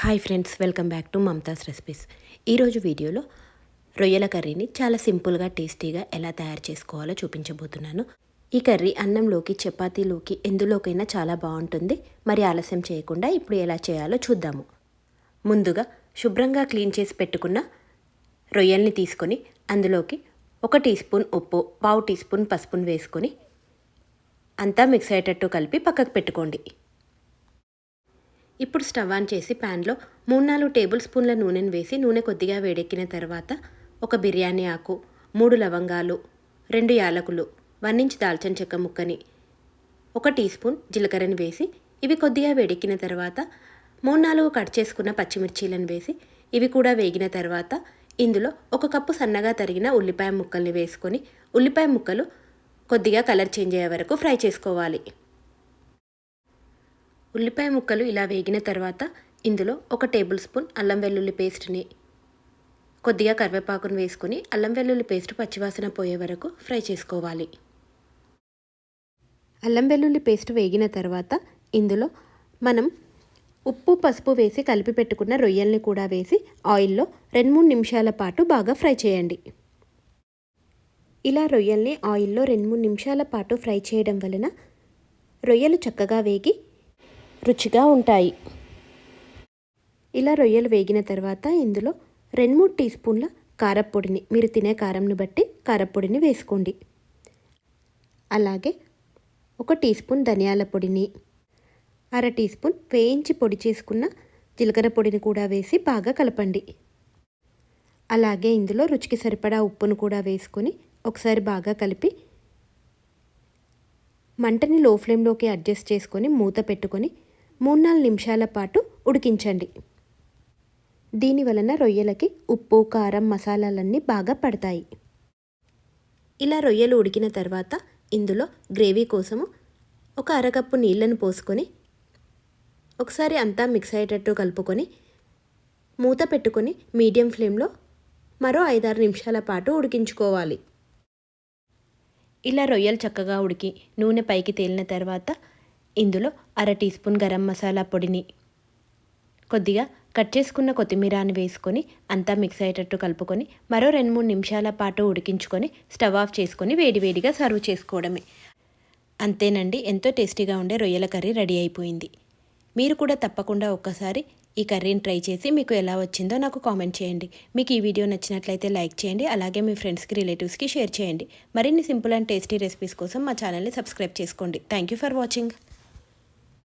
Hi friends welcome back to Mamatha's recipes ఈరోజు వీడియోలో రొయ్యల కర్రీని చాలా సింపుల్గా టేస్టీగా ఎలా తయారు చేసుకోవాలో చూపించబోతున్నాను. ఈ కర్రీ అన్నంలోకి చపాతీలోకి ఎందులోకైనా చాలా బాగుంటుంది. మరి ఆలస్యం చేయకుండా ఇప్పుడు ఎలా చేయాలో చూద్దాము. ముందుగా శుభ్రంగా క్లీన్ చేసి పెట్టుకున్న రొయ్యల్ని తీసుకొని అందులోకి ఒక టీ స్పూన్ ఉప్పు పావు టీ స్పూన్ పసుపును వేసుకొని అంతా మిక్స్ అయ్యేటట్టు కలిపి పక్కకు పెట్టుకోండి. ఇప్పుడు స్టవ్ ఆన్ చేసి ప్యాన్లో మూడు నాలుగు టేబుల్ స్పూన్ల నూనెను వేసి నూనె కొద్దిగా వేడెక్కిన తర్వాత ఒక బిర్యానీ ఆకు మూడు లవంగాలు రెండు యాలకులు వన్ ఇంచ్ దాల్చిన చెక్క ముక్కని ఒక టీ స్పూన్ జీలకర్రని వేసి ఇవి కొద్దిగా వేడెక్కిన తర్వాత మూడు నాలుగు కట్ చేసుకున్న పచ్చిమిర్చీలను వేసి ఇవి కూడా వేగిన తర్వాత ఇందులో ఒక కప్పు సన్నగా తరిగిన ఉల్లిపాయ ముక్కల్ని వేసుకొని ఉల్లిపాయ ముక్కలు కొద్దిగా కలర్ చేంజ్ అయ్యే వరకు ఫ్రై చేసుకోవాలి. ఉల్లిపాయ ముక్కలు ఇలా వేగిన తర్వాత ఇందులో ఒక టేబుల్ స్పూన్ అల్లం వెల్లుల్లి పేస్ట్ని కొద్దిగా కరివేపాకును వేసుకొని అల్లం వెల్లుల్లి పేస్ట్ పచ్చివాసన పోయే వరకు ఫ్రై చేసుకోవాలి. అల్లం వెల్లుల్లి పేస్ట్ వేగిన తర్వాత ఇందులో మనం ఉప్పు పసుపు వేసి కలిపి పెట్టుకున్న రొయ్యల్ని కూడా వేసి ఆయిల్లో రెండు మూడు నిమిషాల పాటు బాగా ఫ్రై చేయండి. ఇలా రొయ్యల్ని ఆయిల్లో రెండు మూడు నిమిషాల పాటు ఫ్రై చేయడం వలన రొయ్యలు చక్కగా వేగి రుచిగా ఉంటాయి. ఇలా రొయ్యలు వేగిన తర్వాత ఇందులో రెండు మూడు టీ స్పూన్ల కారపొడిని మీరు తినే కారంని బట్టి కారప్పొడిని వేసుకోండి. అలాగే ఒక టీ స్పూన్ ధనియాల పొడిని అర టీ స్పూన్ వేయించి పొడి చేసుకున్న జీలకర్ర పొడిని కూడా వేసి బాగా కలపండి. అలాగే ఇందులో రుచికి సరిపడా ఉప్పును కూడా వేసుకొని ఒకసారి బాగా కలిపి మంటని లో ఫ్లేమ్లోకి అడ్జస్ట్ చేసుకొని మూత పెట్టుకొని మూడు నాలుగు నిమిషాల పాటు ఉడికించండి. దీని వలన రొయ్యలకి ఉప్పు కారం మసాలాలన్నీ బాగా పడతాయి. ఇలా రొయ్యలు ఉడికిన తర్వాత ఇందులో గ్రేవీ కోసము ఒక అరకప్పు నీళ్ళను పోసుకొని ఒకసారి అంతా మిక్స్ అయ్యేటట్టు కలుపుకొని మూత పెట్టుకొని మీడియం ఫ్లేమ్లో మరో ఐదారు నిమిషాల పాటు ఉడికించుకోవాలి. ఇలా రొయ్యలు చక్కగా ఉడికి నూనె పైకి తేలిన తర్వాత ఇందులో అర టీ స్పూన్ గరం మసాలా పొడిని. కొద్దిగా కట్ చేసుకున్న కొత్తిమీరాని వేసుకొని అంతా మిక్స్ అయ్యేటట్టు కలుపుకొని మరో రెండు మూడు నిమిషాల పాటు ఉడికించుకొని స్టవ్ ఆఫ్ చేసుకొని వేడివేడిగా సర్వ్ చేసుకోవడమే. అంతేనండి ఎంతో టేస్టీగా ఉండే రొయ్యల కర్రీ రెడీ అయిపోయింది. మీరు కూడా తప్పకుండా ఒక్కసారి ఈ కర్రీని ట్రై చేసి మీకు ఎలా వచ్చిందో నాకు కామెంట్ చేయండి. మీకు ఈ వీడియో నచ్చినట్లయితే లైక్ చేయండి అలాగే మీ ఫ్రెండ్స్కి రిలేటివ్స్కి షేర్ చేయండి. మరిన్ని సింపుల్ అండ్ టేస్టీ రెసిపీస్ కోసం మా ఛానల్ని సబ్స్క్రైబ్ చేసుకోండి. Thank you for watching.